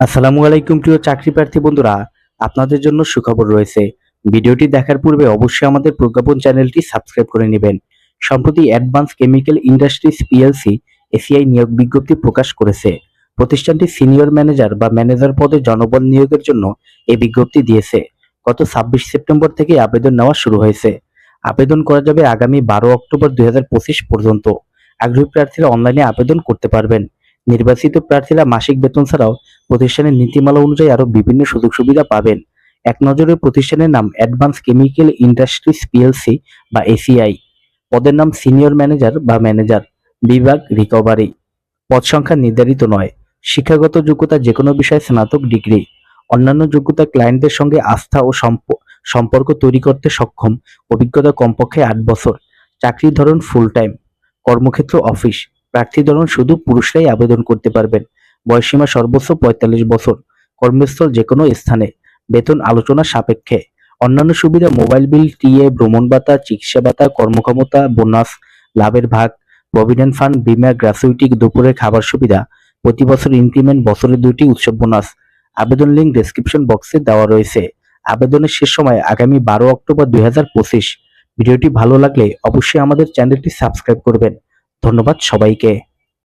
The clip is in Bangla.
আসসালামু আলাইকুম প্রিয় চাকরি প্রার্থী বন্ধুরা, আপনাদের জন্য সুখবর রয়েছে। ভিডিওটি দেখার পূর্বে অবশ্যই আমাদের প্রজ্ঞাপন চ্যানেলটি সাবস্ক্রাইব করে নেবেন। সম্প্রতি advance chemical industries PLC ACI নিয়োগ বিজ্ঞপ্তি প্রকাশ করেছে। প্রতিষ্ঠানটি সিনিয়র ম্যানেজার বা ম্যানেজার পদে জনবল নিয়োগের জন্য এই বিজ্ঞপ্তি দিয়েছে। গত ছাব্বিশ সেপ্টেম্বর থেকে আবেদন নেওয়া শুরু হয়েছে। আবেদন করা যাবে আগামী বারো অক্টোবর দুই হাজার পঁচিশ পর্যন্ত। আগ্রহী প্রার্থীরা অনলাইনে আবেদন করতে পারবেন। নির্বাচিত প্রার্থীরা মাসিক বেতন ছাড়াও প্রতিষ্ঠানের নীতিমালা অনুযায়ী আরও বিভিন্ন সুযোগ সুবিধা পাবেন। এক নজরে প্রতিষ্ঠানের নাম অ্যাডভান্স কেমিক্যাল ইন্ডাস্ট্রিজ পিএলসি বা এসিআই। পদের নাম সিনিয়র ম্যানেজার বা ম্যানেজার। বিভাগ রিকভারি। পদ সংখ্যা নির্ধারিত নয়। শিক্ষাগত যোগ্যতা যে কোনো বিষয়ে স্নাতক ডিগ্রি। অন্যান্য যোগ্যতা ক্লায়েন্টদের সঙ্গে আস্থা ও সম্প- সম্পর্ক তৈরি করতে সক্ষম। অভিজ্ঞতা কমপক্ষে আট বছর। চাকরির ধরন ফুল টাইম কর্মক্ষেত্র অফিস প্রার্থী ধরুন শুধু পুরুষরাই আবেদন করতে পারবেন। বয়সীমা সর্বোচ্চ পঁয়তাল্লিশ বছর। কর্মস্থল যে কোনো স্থানে। বেতন আলোচনা সাপেক্ষে। অন্যান্য সুবিধা মোবাইল বিল, টিএ, ভ্রমণ ভাতা, চিকিৎসা ভাতা, কর্মক্ষমতা, বোনাস, লাভের ভাগ, প্রভিডেন্ট ফান্ড, বিমা গ্র্যাচুইটি দুপুরের খাবার সুবিধা, প্রতি বছর ইনক্রিমেন্ট, বছরে দুটি উৎসব বোনাস। আবেদন লিঙ্ক ডেসক্রিপশন বক্সে দেওয়া রয়েছে। আবেদনের শেষ সময় আগামী বারো অক্টোবর দুই হাজার পঁচিশ। ভিডিওটি ভালো লাগলে অবশ্যই আমাদের চ্যানেলটি সাবস্ক্রাইব করবেন। ধন্যবাদ সবাইকে।